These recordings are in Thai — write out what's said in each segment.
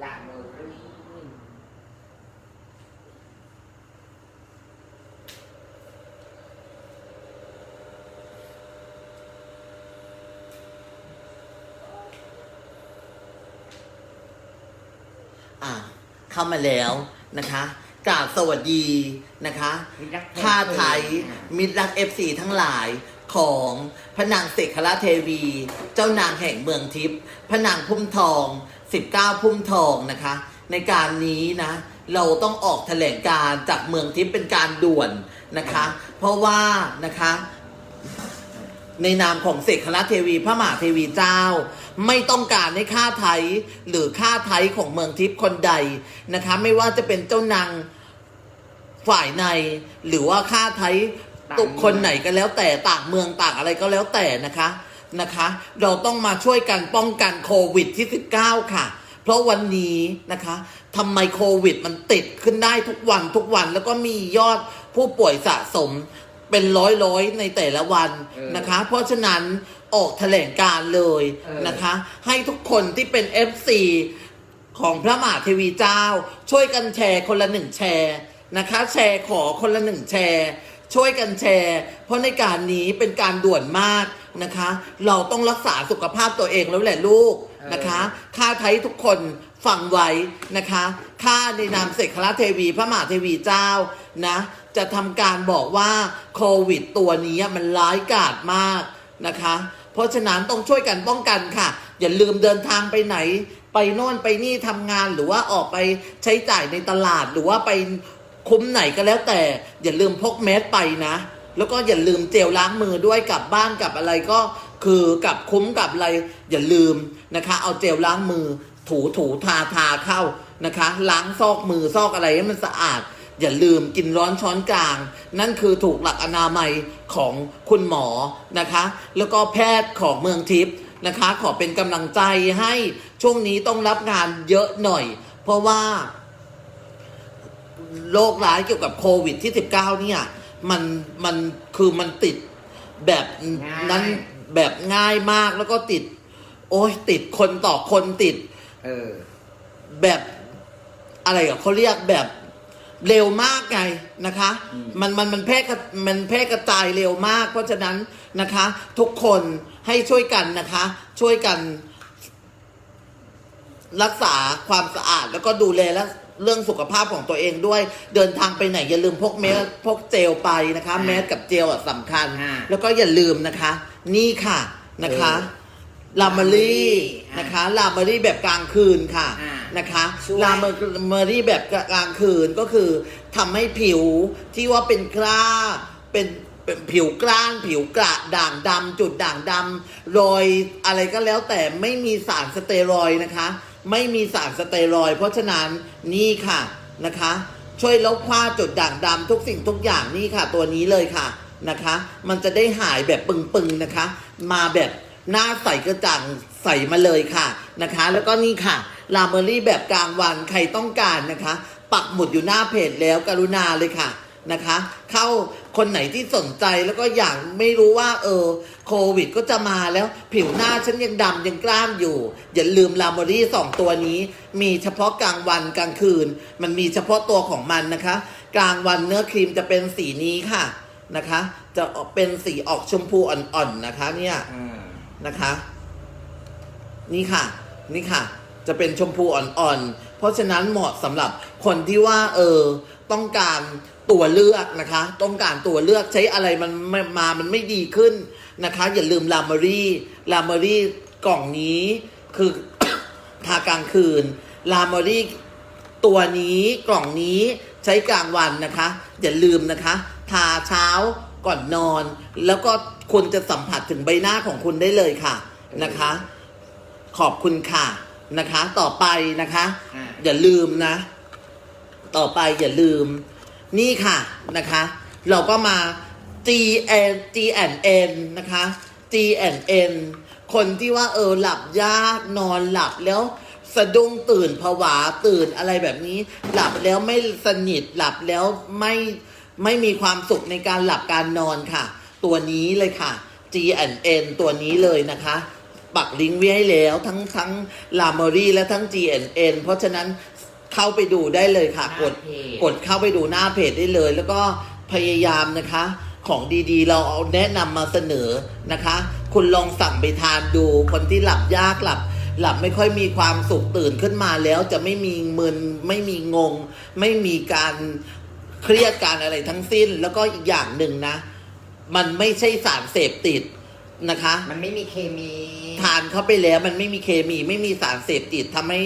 ละเมอรี่อ่าเข้ามาแล้วนะคะกราบสวัสดีนะคะมิตรรักแท้ท่าไทยมิตรรักเอฟซีทั้งหลายของพระนางเสกคราเทวี เจ้านางแห่งเมืองทิพย์พระนางพุ่มทอง 19 พุ่มทองนะคะ ในการนี้นะ เราต้องออกแถลงการจากเมืองทิพย์เป็นการด่วนนะคะ เพราะว่านะคะ ในนามของเสกคณะเทวีพระมหาเทวีเจ้า ไม่ต้องการให้ข้าไทยหรือข้าไทยของเมืองทิพย์คนใดนะคะ ไม่ว่าจะเป็นเจ้านางฝ่ายในหรือว่าข้าไทยตุกคนไหนก็แล้วแต่ต่างเมืองต่างอะไรก็แล้วแต่นะคะ นะคะ เราต้องมาช่วยกันป้องกันโควิดที่ 19 ค่ะ เพราะวันนี้นะคะทำไมโควิดมันติดขึ้นได้ทุกวันทุกวันแล้วก็มียอดผู้ป่วยสะสมเป็นร้อยร้อยๆในแต่ละวันเออนะคะ เพราะฉะนั้นออกแถลงการเลยเออนะคะ ให้ทุกคนที่เป็น FC ของพระมหาเทวีเจ้า ช่วยกันแชร์คนละหนึ่งแชร์นะคะ แชร์ขอคนละหนึ่งแชร์ ช่วยกันแชร์ เพราะในการนี้เป็นการด่วนมากนะคะ เราต้องรักษาสุขภาพตัวเองแล้วแหละลูกนะคะข้าไทยทุกคนฟังไว้นะคะข้าในนามเสกคราเทวีพระมหาเทวีเจ้านะ จะทำการบอกว่าโควิดตัวนี้มันร้ายกาจมากนะคะ เพราะฉะนั้นต้องช่วยกันป้องกันค่ะ อย่าลืมเดินทางไปไหน ไปโน่นไปนี่ทำงานหรือว่าออกไปใช้จ่ายในตลาดหรือว่าไป คุ้มไหนก็แล้วแต่ อย่าลืมพกแมสไปนะ แล้วก็อย่าลืมเจลล้างมือด้วยกลับบ้านกลับอะไรก็คือกับคุ้มกับอะไร อย่าลืมนะคะ เอาเจลล้างมือ ถูถูทาทาเข้านะคะ ล้างซอกมือซอกอะไรให้มันสะอาด อย่าลืมกินร้อนช้อนกลาง นั่นคือถูกหลักอนามัยของคุณหมอนะคะ แล้วก็แพทย์ของเมืองทิพย์นะคะ ขอเป็นกำลังใจให้ช่วงนี้ต้องรับงานเยอะหน่อย เพราะว่า โรคร้ายเกี่ยวกับโควิดที่ 19 เนี่ย มันมันคือมันติดแบบนั้นแบบง่ายมากแล้วก็ติด โอ้ยติดคนต่อคนติด เออ แบบอะไรอะเขาเรียกแบบเร็วมากไงนะคะอืมมันมันมันแพร่กระมันแพร่กระจายเร็วมาก เพราะฉะนั้นนะคะ ทุกคนให้ช่วยกันนะคะ ช่วยกัน รักษาความสะอาดแล้วก็ดูแลและ เรื่องสุขภาพของตัวเองด้วย เดินทางไปไหนอย่าลืมพกเมสพกเจลไปนะคะอ่าแมสกับเจลอะสำคัญ อ่า แล้วก็อย่าลืมนะคะ นี่ค่ะนะคะเออลามารีอ่านนะคะลามารีแบบกลางคืนค่ะอ่านะคะช่วย ลามารีแบบกลางคืนก็คือทำให้ผิวที่ว่าเป็นกล้าเป็นเป็นผิวกล้าน ผิวกระด่างดำจุดด่างดำรอยอะไรก็แล้วแต่ไม่มีสารสเตียรอยด์นะคะ ไม่มีสารสเตียรอยด์เพราะฉะนั้นนี่ค่ะนะคะ ช่วยลบฝ้าจุดด่างดำทุกสิ่งทุกอย่างนี่ค่ะ ตัวนี้เลยค่ะนะคะ มันจะได้หายแบบปึงๆนะคะ มาแบบหน้าใสกระจ่างใสมาเลยค่ะนะคะ แล้วก็นี่ค่ะลาเมอรี่แบบกลางวันใครต้องการนะคะ ปักหมุดอยู่หน้าเพจแล้วกรุณาเลยค่ะนะคะ เข้า คนไหนที่สนใจแล้วก็อยากไม่รู้ว่า เออ โควิดก็จะมาแล้ว ผิวหน้าฉันยังดำยังกล้านอยู่ อย่าลืมลาเมรี่สองตัวนี้ มีเฉพาะกลางวันกลางคืน มันมีเฉพาะตัวของมันนะคะ กลางวันเนื้อครีมจะเป็นสีนี้ค่ะนะคะ จะเป็นสีออกชมพูอ่อนๆนะคะ เนี่ยนะคะ นี่ค่ะ นี่ค่ะ จะเป็นชมพูอ่อนๆเพราะฉะนั้นเหมาะสำหรับคนที่ว่า เออ ต้องการ ตัวเลือกนะคะ ต้องการตัวเลือกใช้อะไรมันไม่มา มันไม่ดีขึ้นนะคะ อย่าลืมลามารีลามารีกล่องนี้คือทากลางคืน ลามารีตัวนี้กล่องนี้ใช้กลางวันนะคะ อย่าลืมนะคะ ทาเช้าก่อนนอน แล้วก็คุณจะสัมผัสถึงใบหน้าของคุณได้เลยค่ะนะคะ ขอบคุณค่ะนะคะ ต่อไปนะคะอ่าอย่าลืมนะ ต่อไปอย่าลืม นี่ค่ะนะคะ เราก็มา G N G N N นะคะ G N N คนที่ว่าเออหลับยากนอนหลับแล้วสะดุ้งตื่นผวาตื่นอะไรแบบนี้ หลับแล้วไม่สนิทหลับแล้วไม่ไม่มีความสุขในการหลับการนอนค่ะ ตัวนี้เลยค่ะ G N N ตัวนี้เลยนะคะ ปักลิงก์ไว้ให้แล้วทั้งทั้งลามอรี่และทั้ง GNN เพราะฉะนั้น เข้าไปดูได้เลยค่ะ กดหน้าเพจกดเข้าไปดูหน้าเพจได้เลย แล้วก็พยายามนะคะ ของดีๆ เราเอาแนะนำมาเสนอนะคะ คุณลองสั่งไปทานดู คนที่หลับยากหลับหลับไม่ค่อยมีความสุขตื่นขึ้นมาแล้วจะไม่มีมึนไม่มีงง ไม่มีการเครียดการอะไรทั้งสิ้น แล้วก็อีกอย่างหนึ่งนะ มันไม่ใช่สารเสพติดนะคะ มันไม่มีเคมี ทานเข้าไปแล้วมันไม่มีเคมี ไม่มีสารเสพติดทำให้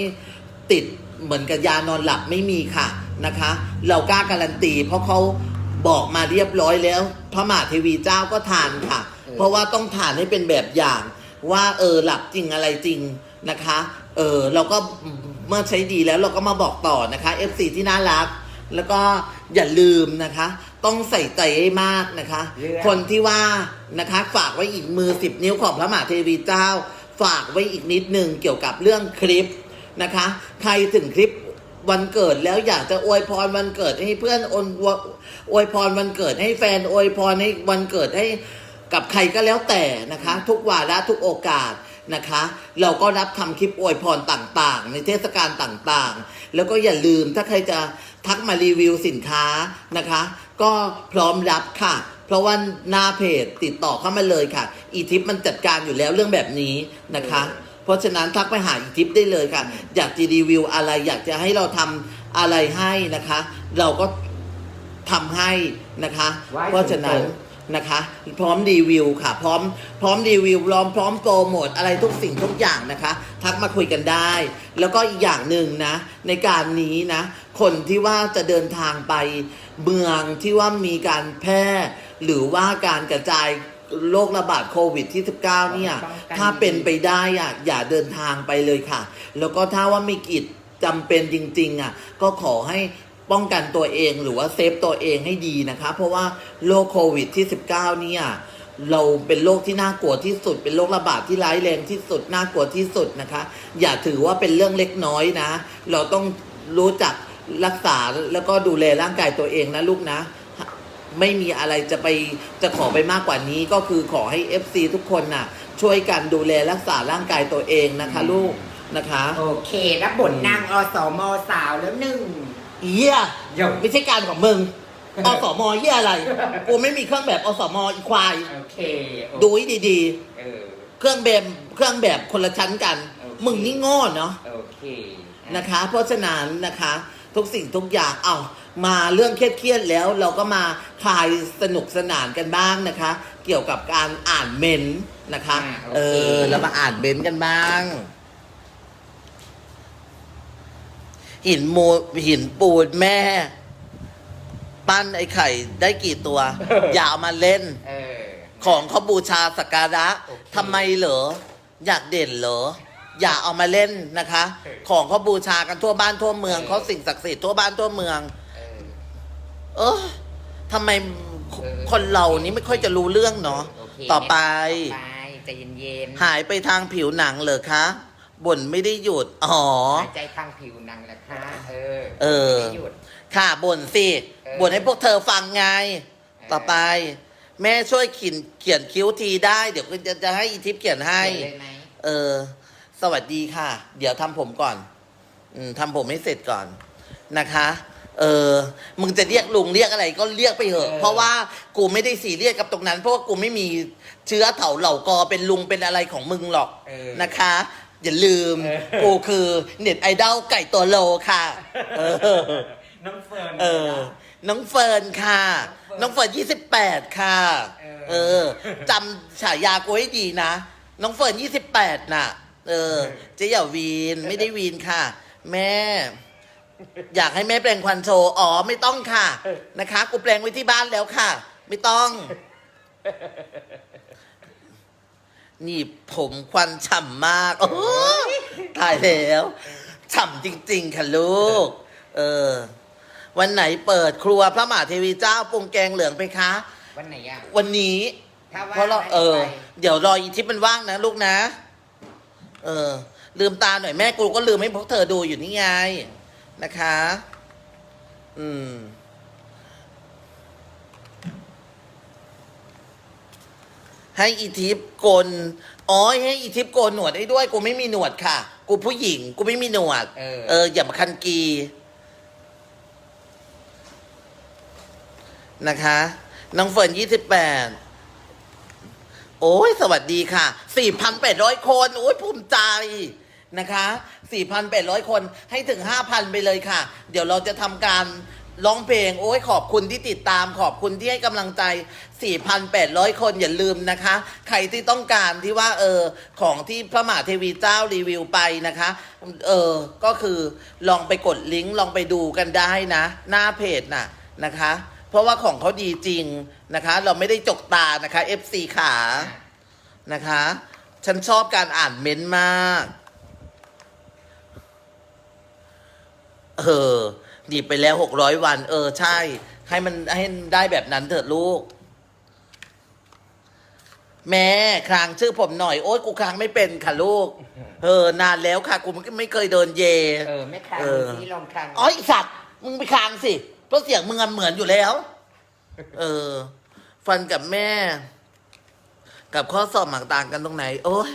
ติด เหมือนกับยานอนหลับไม่มีค่ะนะคะ เรากล้าการันตี เพราะเขาบอกมาเรียบร้อยแล้ว พระมหาเทวีเจ้าก็ทานค่ะ เพราะว่าต้องทานให้เป็นแบบอย่าง ว่าเออหลับจริงอะไรจริงนะคะ เออเราก็เมื่อใช้ดีแล้วเราก็มาบอกต่อนะคะ FC ที่น่ารัก แล้วก็อย่าลืมนะคะ ต้องใส่ใจให้มากนะคะเรื่องคนที่ว่านะคะฝากไว้อีกมือสิบนิ้วของพระมหาเทวีเจ้า ฝากไว้อีกนิดหนึ่งเกี่ยวกับเรื่องคลิป นะคะ ใครถึงคลิปวันเกิดแล้วอยากจะอวยพรวันเกิดให้เพื่อนอวยอวยพรวันเกิดให้แฟนอวยพรให้วันเกิดให้กับใครก็แล้วแต่นะคะ ทุกวาระทุกโอกาสนะคะ เราก็รับทำคลิปอวยพรต่างๆ ในเทศกาลต่างๆ แล้วก็อย่าลืมถ้าใครจะทักมารีวิวสินค้านะคะ ก็พร้อมรับค่ะ เพราะว่าหน้าเพจติดต่อเข้ามาเลยค่ะ อีทิปมันจัดการอยู่แล้วเรื่องแบบนี้นะคะ เพราะฉะนั้นทักไปหาอีทิปได้เลยค่ะ อยากจะรีวิวอะไร อยากจะให้เราทำอะไรให้นะคะ เราก็ทำให้นะคะไว้เพราะฉะนั้นถึงโตนะคะ พร้อมรีวิวค่ะ พร้อมพร้อมรีวิวพร้อมพร้อมโปรโมทอะไรทุกสิ่งทุกอย่างนะคะ ทักมาคุยกันได้ แล้วก็อีกอย่างหนึ่งนะ ในการนี้นะ คนที่ว่าจะเดินทางไปเมืองที่ว่ามีการแพร่หรือว่าการกระจาย โรคระบาดโควิดที่ 19 เนี่ย ถ้าเป็นไปได้อะอย่าเดินทางไปเลยค่ะ แล้วก็ถ้าว่ามีกิจจำเป็นจริง ๆ อะ ก็ขอให้ป้องกันตัวเองหรือว่าเซฟตัวเองให้ดีนะคะ เพราะว่าโรคโควิดที่ 19 เนี่ยเราเป็นโรคที่น่ากลัวที่สุด เป็นโรคระบาดที่ร้ายแรงที่สุดน่ากลัวที่สุดนะคะ อย่าถือว่าเป็นเรื่องเล็กน้อยนะ เราต้องรู้จักรักษาแล้วก็ดูแลร่างกายตัวเองนะลูกนะ ไม่มีอะไรจะไปจะขอไปมากกว่านี้ก็คือขอให้ FC ทุกคนน่ะ ช่วยกันดูแลรักษาร่างกายตัวเองนะคะ ลูกนะคะ โอเค รับบทนางอสมสาวแล้วหนึ่ง เยี่ยหยกไม่ใช่การของมึง อสมเยี่ยอะไร กูไม่มีเครื่องแบบอสมอีควาย โอเคโอดูให้ดีเออ ๆ เครื่องแบบเครื่องแบบคนละชั้นกัน โอเค มึงนี่โง่เนาะโอเค นะคะ เพราะฉะนั้นนะคะ ทุกสิ่งทุกอย่างเอามาเรื่องเครียดๆแล้วเราก็มาคลายสนุกสนานกันบ้างนะคะ เกี่ยวกับการอ่านเมนต์นะคะเออเรามาอ่านเมนต์กันบ้าง หินมูหินปูนแม่ ปั้นไอ้ไข่ได้กี่ตัว อย่าเอามาเล่น เออ ของเขาบูชาสักการะโอเค ทำไมเหรอ อยากเด่นเหรอ อย่าเอามาเล่นนะคะ ของเขาบูชากันทั่วบ้านทั่วเมืองเขาสิ่งศักดิ์สิทธิ์ทั่วบ้านทั่วเมือง เออเออทำไมเออคนเรานี้ไม่ค่อยจะรู้เรื่องเนาะโเคต่อไป ต่อไปใจเย็นๆหายไปทางผิวหนังเหรอคะบ่นไม่ได้หยุดอ๋อ หายใจทางผิวหนังแหละค่ะเออเออ ไม่หยุด ค่ะบ่นสิเออ บ่นให้พวกเธอฟังไง ต่อไป แม่ช่วยเขียนเขียนคิ้วทีได้ เดี๋ยวจะจะให้อีทิพย์เขียนให้ เขียนเลยไหมเออ สวัสดีค่ะ เดี๋ยวทำผมก่อน อืมทำผมให้เสร็จก่อนนะคะ เออ มึงจะเรียกลุงเรียกอะไรก็เรียกไปเถอะเพราะว่ากูไม่ได้สีเรียกกับตรงนั้น เพราะว่ากูไม่มีเชื้อเถาเหล่ากอเป็นลุงเป็นอะไรของมึงหรอก เออ นะคะ อย่าลืม เออ กูคือเน็ตไอดอลไก่ตัวโลค่ะ เออ น้องเฟิร์น เออ น้องเฟิร์นค่ะ น้องเฟิร์นยี่สิบแปดค่ะ เออ เออจำฉายากูให้ดีนะ น้องเฟิร์นยี่สิบแปดน่ะ เออ เจ๊อย่าวีนไม่ได้วีนค่ะ แม่ อยากให้แม่แปลงควันโชว์อ๋อไม่ต้องค่ะ นะคะกูแปลงไว้ที่บ้านแล้วค่ะ ไม่ต้องนี่ผมควันฉ่ำมากโอ้ตายแล้วฉ่ำจริง ๆ ค่ะลูก เออ วันไหนเปิดครัวพระมหาเทวีเจ้าปรุงแกงเหลืองไปคะ วันไหนอะ วันนี้ถ้าว่างเพราะเรานะเออไปเดี๋ยวรออีทิพย์มันว่างนะลูกนะ เออ ลืมตาหน่อยแม่กูก็ลืมให้พวกเธอดูอยู่นี่ไงนะคะ อืมหให้อีทิปโกนอ๋อให้อีทิปโกนหนวดให้ด้วย กูไม่มีหนวดค่ะ กูผู้หญิง กูไม่มีหนวด เออ เออ อย่ามาคันกี นะคะ น้องเฟิร์นยี่สิบแปด โอ้ยสวัสดีค่ะ 4,800 คน โอ้ยภูมิใจนะคะ 4,800 คนให้ถึง 5,000 ไปเลยค่ะ เดี๋ยวเราจะทำการร้องเพลง โอ้ยขอบคุณที่ติดตามขอบคุณที่ให้กำลังใจ 4,800 คนอย่าลืมนะคะ ใครที่ต้องการที่ว่าเออของที่พระมหาเทวีเจ้ารีวิวไปนะคะ เออก็คือลองไปกดลิงก์ลองไปดูกันได้นะ หน้าเพจน่ะนะคะ ราะว่าของเขาดีจริงนะคะ เราไม่ได้จกตานะคะ FC ขานะคะ ฉันชอบการอ่านเม้นต์มากเออหนีบไปแล้วหกร้อยวัน เออ ใช่ ให้มันให้ได้แบบนั้นเถอะลูก แม่คลางชื่อผมหน่อย โอ๊ยกูคลางไม่เป็นค่ะลูก เออ นานแล้วค่ะ กูไม่เคยเดินเย เออ ไม่คลางเออที่ลงคลางอ๋อไอสัตว์ มึงไปคลางสิ เพราะเสียงมึงอะเหมือนอยู่แล้ว เออ ฟันกับแม่ กับข้อสอบหมากต่างกันตรงไหน โอ้ย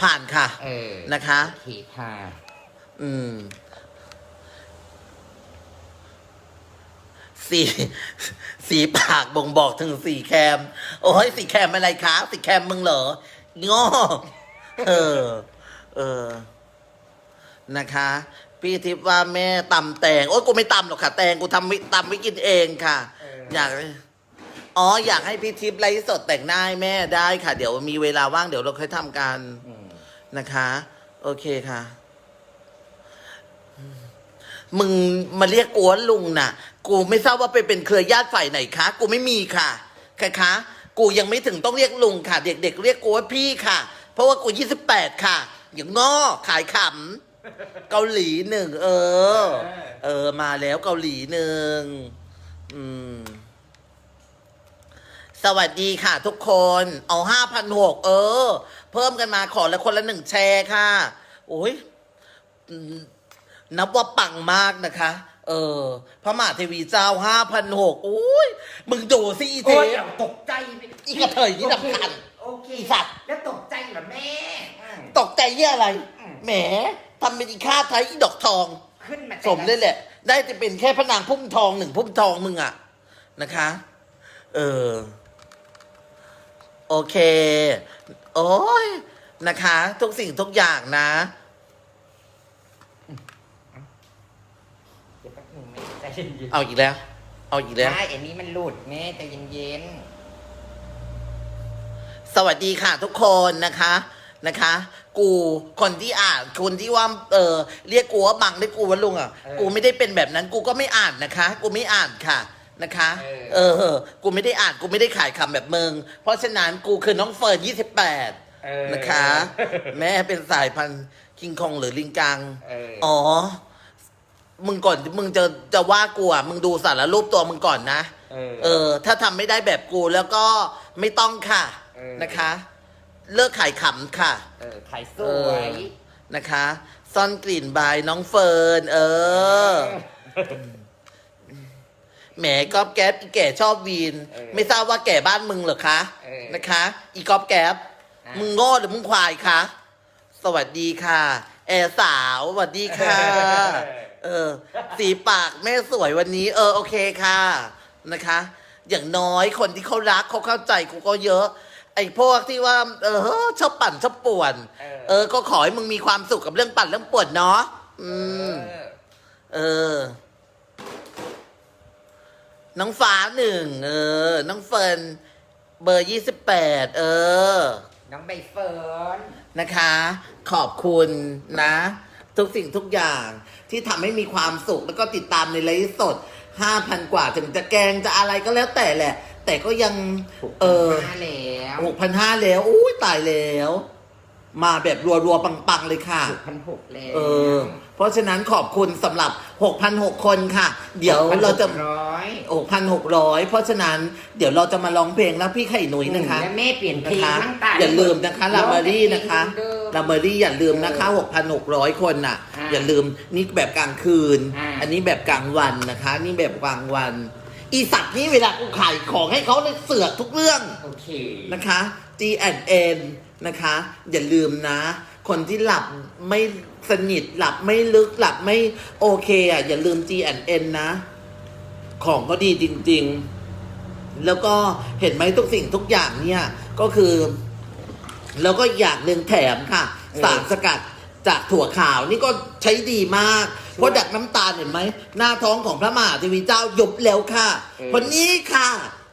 ผ่านค่ะ เออนะคะ โอเคค่ะ อืมสีสีปากบ่งบอกถึงสีแคม โอ้ยสีแคมอะไรคะสีแคมมึงเหรอง้อเออ เออ นะคะ พี่ทิพย์ว่าแม่ตำแตงโอ้ยกูไม่ตำหรอกค่ะ แตงกูทำไว้ตำไว้กินเองค่ะเอออยากอ๋ออยากให้พี่ทิพย์ไลฟ์สดแต่งหน้าให้แม่ได้ค่ะ เดี๋ยวมีเวลาว่างเดี๋ยวเราค่อยทำกันอืมนะคะ โอเคค่ะ มึงมาเรียกกูว่าลุงน่ะ กูไม่ทราบว่าไปเป็นเครือญาติฝ่ายไหนคะกูไม่มีค่ะใครคะกูยังไม่ถึงต้องเรียกลุงค่ะ เด็กๆเรียกกูว่าพี่ค่ะ เพราะว่ากูยี่สิบแปดค่ะ อย่างง้อขายขำ เกาหลีหนึ่งเออ เออ มาแล้วเกาหลีหนึ่งอืม สวัสดีค่ะทุกคน เอาห้าพันหกเออ เพิ่มกันมาขอละคนละหนึ่งแชร์ค่ะ โอ้ยอืมนับว่าปังมากนะคะ เออ พระมหาเทวีเจ้าห้าพันหกโอ้ย มึงดูสิอีเทโอ้ยปตกใจไปอีกระเทยนี่สำคัญ โอเคอีสัตว์ แล้วตกใจเหรอแม่อืมตกใจเยี่ยอะไรอืมแหม ทำเป็นอีค่าไทยอีดอกทอง ขึ้นมาสมเลยแหละ ได้จะเป็นแค่พระนางพุ่มทองหนึ่งพุ่มทองมึงอะนะคะ เออ โอเค โอ้ยนะคะ ทุกสิ่งทุกอย่างนะเดี๋ยวแป๊บนึงแม่ใจเย็นๆเอาอีกแล้ว เอาอีกแล้ว ได้อันนี้มันหลุดแม่ใจเย็นสวัสดีค่ะทุกคนนะคะนะคะ กู คนที่อ่านคนที่ว่าเออเรียกกูว่าบังเรียกกูว่าลุงอะกูไม่ได้เป็นแบบนั้นกูก็ไม่อ่านนะคะ กูไม่อ่านค่ะนะคะเออ กูไม่ได้อ่านกูไม่ได้ขายคำแบบมึง เพราะฉะนั้นกูคือน้องเฟิร์นยี่สิบแปดๆเออนะคะ แม่เป็นสายพันธุ์คิงคองหรือลิงกัง เอออ๋อ มึงก่อนที่มึงจะจะว่ากูอะมึงดูสารรูปตัวมึงก่อนนะ เออ เออ ถ้าทำไม่ได้แบบกูแล้วก็ไม่ต้องค่ะ เออ นะคะ เลิกขายขำค่ะ เออขายสเอวอยนะคะ ซ่อนกลิ่นบายน้องเฟิร์น เออ แหมกอบแก๊บอีแก่ชอบวีนไม่ทราบว่าแก่บ้านมึงเหรอคะนะคะ อีกอบแก๊บมึงโง่หรือมึงควายคะ สวัสดีค่ะ แอร์สาวสวัสดีค่ะ เออ สีปากแม่สวยวันนี้ เออ โอเคค่ะ นะคะ อย่างน้อยคนที่เขารักเขาเข้าใจกูก็เยอะ ไอ้พวกที่ว่า เออชอบปั่นชอบป่วน เออ เออ ก็ขอให้มึงมีความสุขกับเรื่องปั่นเรื่องป่วนเนาะอืม เออเออ น้องฟ้าหนึ่ง เออ น้องเฟิร์นเบอร์ยี่สิบแปด เออ น้องใบเฟิร์น นะคะ ขอบคุณนะ ทุกสิ่งทุกอย่างที่ทำให้มีความสุขแล้วก็ติดตามในไลฟ์สดห้าพันกว่าถึงจะแกงจะอะไรก็แล้วแต่แหละ แต่ก็ยัง เออมาแล้วหกพันห้าแล้วอุ้ยตายแล้ว มาแบบรัวๆ ปัง ๆ เลยค่ะ หกพันหกแล้วเออ เพราะฉะนั้นขอบคุณสำหรับ6,006คนค่ะ เดี๋ยวเราจะ ร้อย6,600 เพราะฉะนั้นเดี๋ยวเราจะมาร้องเพลงแล้วพี่ไข่หนุ่ยนะคะ และแม่เปลี่ยนเพลนะงคะตั้งแต่อย่าลืมนะคะลาเบอรี่นะคะเดิมลาเบอรี่อย่าลืมนะคะ 6,600 คนน่ะ อ่าอย่าลืมนี่แบบกลางคืน อ่า อันนี้แบบกลางวันนะคะ นี่แบบกลางวัน อีสัตว์นี่เวลากูขายของให้เขาเลยเสือกทุกเรื่องโอเคนะคะ G&N นะคะ อย่าลืมนะ คนที่หลับไม่สนิทหลับไม่ลึกหลับไม่โอเคอะ อย่าลืม G&N นะ ของก็ดีจริง ๆ แล้วก็เห็นไหมทุกสิ่งทุกอย่างเนี่ย ก็คือ แล้วก็อีกอย่างหนึ่งแถมค่ะ สารสกัด จากถั่วขาวนี่ก็ใช้ดีมาก เพราะดักน้ำตาลเห็นไหม หน้าท้องของพระมหาเทีวีเจ้าหยบแล้วค่ะเออคนนี้ค่ะ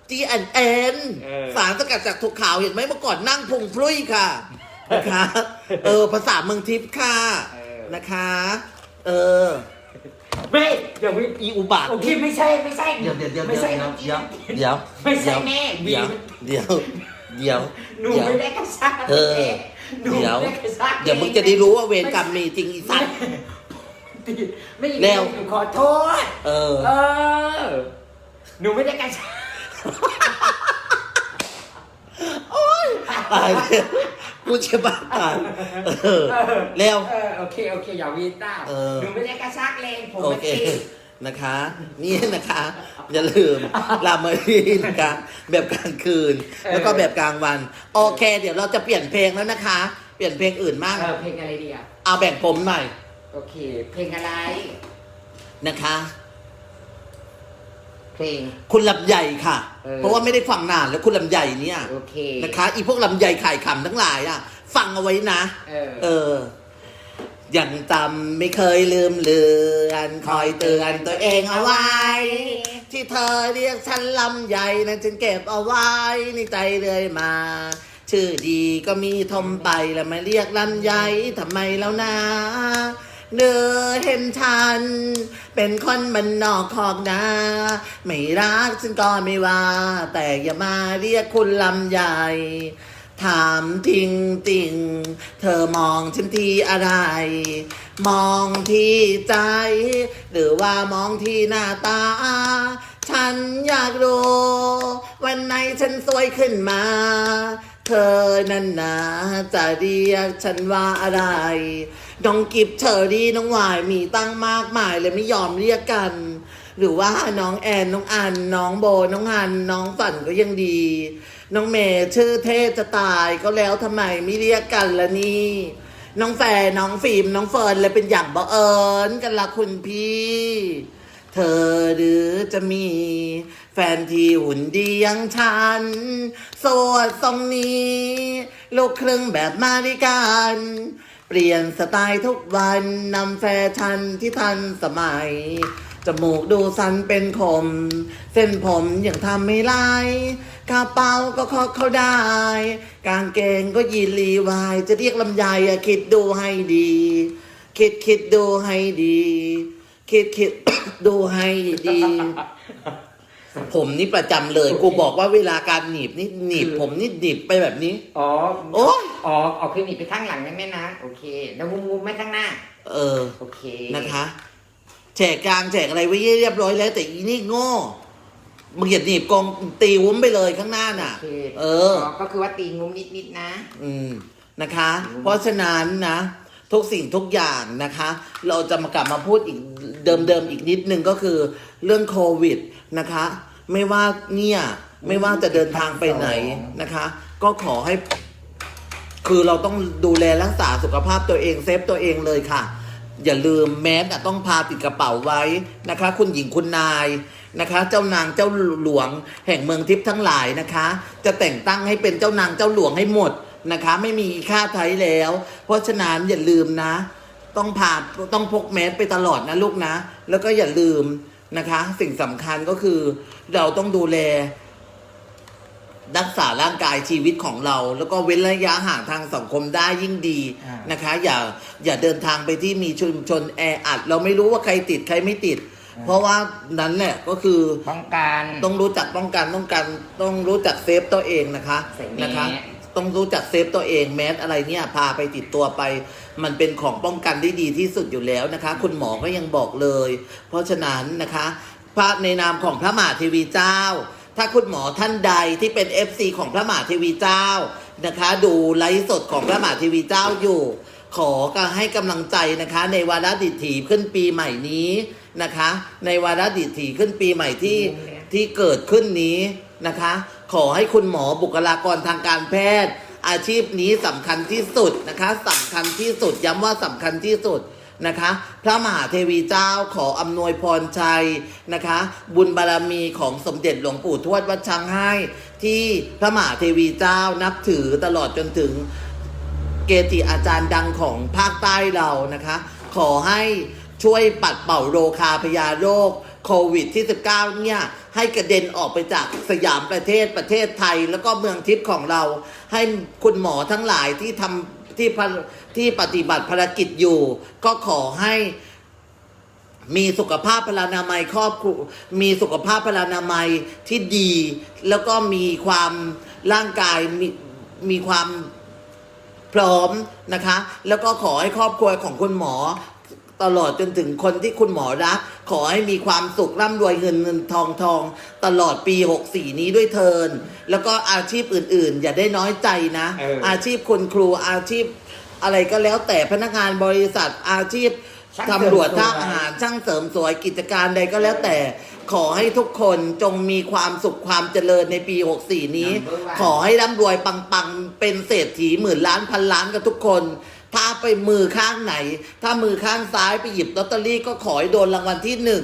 G&N เออ สารสกัดจากถั่วขาวเห็นไหมเมื่อก่อนนั่งพุงพลุยค่ะนะคะเออภาษาเมืองทิพย์ค่ะเออ นะคะ เออไม่เดี๋ยวไม่อีอุบาท โอเคไม่ใช่ไม่ใช่เดี๋ยวเดี๋ยวเดี๋ยวไม่ใช่เดี๋ยวน้องเดี๋ยวกิ๊ฟเดี๋ยวไม่ใช่เดี๋ยวแม่เดี๋ยวบีเดี๋ยวเดี๋ยว หนูเดี๋ยวไม่ได้กระชากเออ หนูเดี๋ยว ไม่ได้กระชากเดี๋ยวมึงจะได้รู้ว่าเวรกรรมมีจริงอีสัตว์ ไม่เร็วหนูขอโทษ เออ เออ หนูไม่ได้กระชากตายแล้วกูจะบ้าตายเออเร็วเออ โอเค โอเค อย่าวีต้า เออหนูไม่ได้กระชากเลงผมโอไม่เค ติด นะคะ นี่นะคะ อย่าลืมลามารีนะคะแบบกลางคืน แล้วก็แบบกลางวัน โอเค เดี๋ยวเราจะเปลี่ยนเพลงแล้วนะคะ เปลี่ยนเพลงอื่นมาก เออเพลงอะไรดีอะ เอาแบ่งผมหน่อยโอเค เพลงอะไร นะคะ เพลง คุณลำใหญ่ค่ะ เออ เพราะว่าไม่ได้ฟังนานแล้วคุณลำใหญ่เนี่ยโอเคนะคะ อีพวกลำใหญ่ขายขำทั้งหลายอะ ฟังเอาไว้นะ เออ เออ ยังจำไม่เคยลืมเลือนคอยเตือนตัวเองเอาไว้ ที่เธอเรียกฉันลำใหญ่นั้นฉันเก็บเอาไว้ในใจเรื่อยมา ชื่อดีก็มีทมไปแล้วมาเรียกลำใหญ่ทำไมแล้วนะเด้อเห็นฉัน เป็นคนมันนอกคอกนาไม่รักฉันก็ไม่ว่า แต่อย่ามาเรียกคุณลำใหญ่ ถามทิ้งติงเธอมองฉันที่อะไร มองที่ใจ หรือว่ามองที่หน้าตา ฉันอยากรู้วันไหนฉันสวยขึ้นมา เธอนั่นนะจะเรียกฉันว่าอะไร น้องกิฟเชอรี่น้องวายมีตั้งมากมายเลยไม่ยอมเรียกกัน หรือว่าน้องแอนน้องอัน น้องโบน้องฮันน้องฝันก็ยังดี น้องเมย์ชื่อเทพจะตายก็แล้วทำไมไม่เรียกกันละนี่ น้องแฟน้องฟิล์มน้องเฟิร์นเลยเป็นอย่างบังเอิญกันละคุณพี่ เธอหรือจะมี แฟนที่หุ่นดีอยังฉัน โสดทรงนี้ลูกครึ่งแบบมาริกัน เปลี่ยนสไตล์ทุกวันนำแฟชั่นที่ทันสมัย จมูกดูสันเป็นคม เส้นผมยังทำไม่ไล่กระเป๋าก็คาะเขาได้ กางเกงก็ยีนรีวาย จะเรียกลำไยอะคิดดูให้ดี คิดคิดดูให้ดี คิดคิดดูให้ดี ผมนี่ประจำเลย กูบอกว่าเวลาการหนีบนี่หนีบผมนี่หนีบไปแบบนี้ อ๋อ โอ๊ยอ๋อเอาขึ้นอีกไปข้างหลังได้ไหมนะ โอเค แล้วมุมมุมไม่ข้างหน้า เออ โอเค นะคะ แจกกลางแจกอะไรไว้เรียบร้อยแล้ว แต่อีนี่โง่มึงอย่าหนีบกองตีวุ้มไปเลยข้างหน้าน่ะโอเคเออ ก็คือว่าตีงุ้มนิดๆนะ อืมนะคะ เพราะฉะนั้นนะ ทุกสิ่งทุกอย่างนะคะ เราจะมากลับมาพูดอีกเดิมๆอีกนิดนึงก็คือ เรื่องโควิดนะคะ ไม่ว่าเนี่ย ไม่ว่าจะเดินทางไปไหนนะคะ ก็ขอให้ คือเราต้องดูแลรักษาสุขภาพตัวเองเซฟตัวเองเลยค่ะ อย่าลืมแมสต้องพาติดกระเป๋าไว้นะคะ คุณหญิงคุณนายนะคะ เจ้านางเจ้าหลวงแห่งเมืองทิพย์ทั้งหลายนะคะ จะแต่งตั้งให้เป็นเจ้านางเจ้าหลวงให้หมดนะคะ ไม่มีค่าไทยแล้ว เพราะฉะนั้นอย่าลืมนะ ต้องพาต้องพกแมสไปตลอดนะลูกนะ แล้วก็อย่าลืมนะคะ สิ่งสำคัญก็คือเราต้องดูแล รักษาร่างกายชีวิตของเรา แล้วก็เว้นระยะห่างทางสังคมได้ยิ่งดีอ่านนะคะ อย่าอย่าเดินทางไปที่มีชุมชนแออัด เราไม่รู้ว่าใครติดใครไม่ติด เพราะว่านั้นแหละก็คือป้องกันต้องรู้จักป้องกันต้องกันต้องรู้จักเซฟตัวเองนะคะใส่แมสนะคะต้องรู้จักเซฟตัวเองแมสอะไรเนี่ยพาไปติดตัวไป มันเป็นของป้องกันได้ดีที่สุดอยู่แล้วนะคะ คุณหมอก็ยังบอกเลย เพราะฉะนั้นนะคะ พระในนามของพระมหาเทวีเจ้า ถ้าคุณหมอท่านใดที่เป็น FC ของพระมหาเทวีเจ้านะคะ ดูไลฟ์สดของพระมหาเทวีเจ้าอยู่ ขอก็ให้กำลังใจนะคะ ในวาระดิถีขึ้นปีใหม่นี้นะคะ ในวาระดิถีขึ้นปีใหม่ที่ที่เกิดขึ้นนี้นะคะ ขอให้คุณหมอบุคลากรทางการแพทย์ อาชีพนี้สำคัญที่สุดนะคะสำคัญที่สุดย้ำว่าสำคัญที่สุด นะคะ พระมหาเทวีเจ้าขออำนวยพรชัยนะคะ บุญบารรมีของสมเด็จหลวงปู่ทวดวัดช้างให้ ที่พระมหาเทวีเจ้านับถือตลอดจนถึงเกจิอาจารย์ดังของภาคใต้เรานะคะ ขอให้ช่วยปัดเป่าโรคาพยาโรคโควิดที่ 19 เนี่ย ให้กระเด็นออกไปจากสยามประเทศประเทศไทย แล้วก็เมืองทิพย์ของเรา ให้คุณหมอทั้งหลายที่ทำ ที่ที่ปฏิบัติภารกิจอยู่ ก็ขอให้มีสุขภาพพลานามัยครอบครัวมีสุขภาพพลานามัยที่ดี แล้วก็มีความร่างกายมีมีความพร้อมนะคะ แล้วก็ขอให้ครอบครัวของคุณหมอ ตลอดจนถึงคนที่คุณหมอรัก ขอให้มีความสุขร่ำรวยเงินเงินทองทอง ตลอดปี 64 นี้ด้วยเทิน แล้วก็อาชีพอื่นๆ อย่าได้น้อยใจนะ เอออาชีพคุณครูอาชีพอะไรก็แล้วแต่พนักงานบริษัทอาชีพช่างเสริมตำรวจสวยทหารช่างเสริมสวยกิจการใดก็แล้วแต่ ขอให้ทุกคนจงมีความสุขความเจริญในปี 64 นี้ Number one ขอให้ร่ำรวยปังๆ เป็นเศรษฐีหมื่นล้านพันล้านกับทุกคน ถ้าไปมือข้างไหน ถ้ามือข้างซ้ายไปหยิบลอตเตอรี่ก็ขอให้โดนรางวัลที่หนึ่ง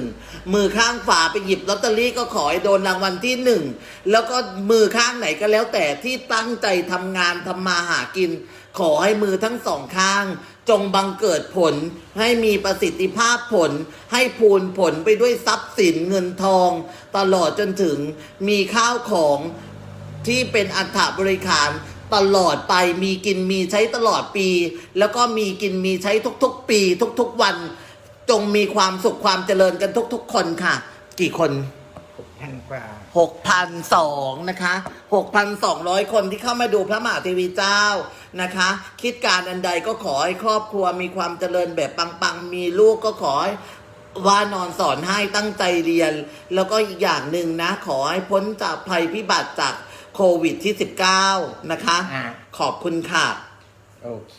มือข้างฝาไปหยิบลอตเตอรี่ก็ขอให้โดนรางวัลที่หนึ่งแล้วก็มือข้างไหนก็แล้วแต่ที่ตั้งใจทำงานทำมาหากิน ขอให้มือทั้งสองข้าง จงบังเกิดผล ให้มีประสิทธิภาพผล ให้พูนผลไปด้วยทรัพย์สินเงินทอง ตลอดจนถึงมีข้าวของที่เป็นอัฐบริขาร ตลอดไปมีกินมีใช้ตลอดปี แล้วก็มีกินมีใช้ทุกๆปี ทุกๆวัน จงมีความสุขความเจริญกันทุก ๆ คนค่ะ กี่คนพันกว่าหกพันสองนะคะหกพันสองร้อยคนที่เข้ามาดูพระมหาเทวีเจ้านะคะ คิดการอันใดก็ขอให้ครอบครัวมีความเจริญแบบปังๆ มีลูกก็ขอให้ว่านอนสอนให้ตั้งใจเรียน แล้วก็อีกอย่างหนึ่งนะ ขอให้พ้นจากภัยพิบัติจากโควิดที่ 19 นะคะ อ่าขอบคุณค่ะ โอเค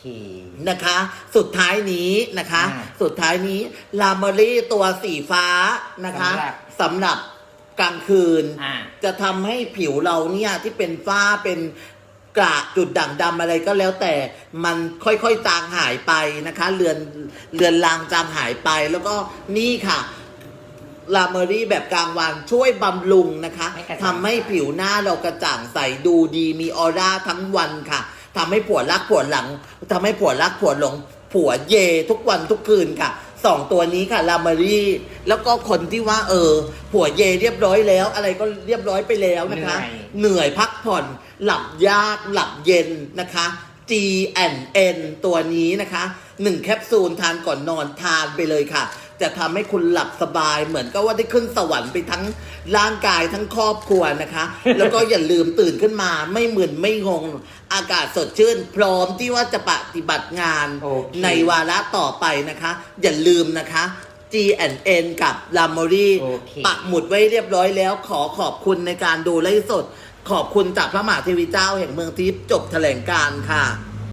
นะคะ สุดท้ายนี้นะคะ อ่าสุดท้ายนี้ลาเมอรี่ตัวสีฟ้านะคะสำหรับสำหรับกลางคืน อ่า จะทำให้ผิวเราเนี่ยที่เป็นฝ้าเป็นกระจุดด่างดำอะไรก็แล้วแต่มันค่อยๆจางหายไปนะคะ เลือนเลือนลางจางหายไปแล้วก็นี่ค่ะ ลาเมอรี่แบบกลางวันช่วยบำรุงนะคะให้กระจ่าง ทำให้ผิวหน้าเรากระจ่างใสดูดีมีออร่าทั้งวันค่ะทำให้ผัวรักผัวหลังทำให้ผัวรักผัวหลง ผัวเยทุกวันทุกคืนค่ะสองตัวนี้ค่ะลาเมอรี่ แล้วก็คนที่ว่าเออ ผัวเยเรียบร้อยแล้ว อะไรก็เรียบร้อยไปแล้วนะคะ เหนื่อยเหนื่อยพักผ่อนหลับยากหลับเย็นนะคะ G N N ตัวนี้นะคะหนึ่งแคปซูลทานก่อนนอนทานไปเลยค่ะ จะทำให้คุณหลับสบาย เหมือนกับว่าได้ขึ้นสวรรค์ไปทั้งร่างกายทั้งครอบครัวนะคะ แล้วก็อย่าลืมตื่นขึ้นมาไม่มึนไม่งง อากาศสดชื่น พร้อมที่ว่าจะปฏิบัติงานโอเคในวาระต่อไปนะคะ อย่าลืมนะคะ G N กับลามอรี่โอเคปักหมุดไว้เรียบร้อยแล้ว ขอขอบคุณในการดูไลฟ์สด ขอบคุณจากพระมหาเทวีเจ้าแห่งเมืองทิพย์จบแถลงการณ์ค่ะ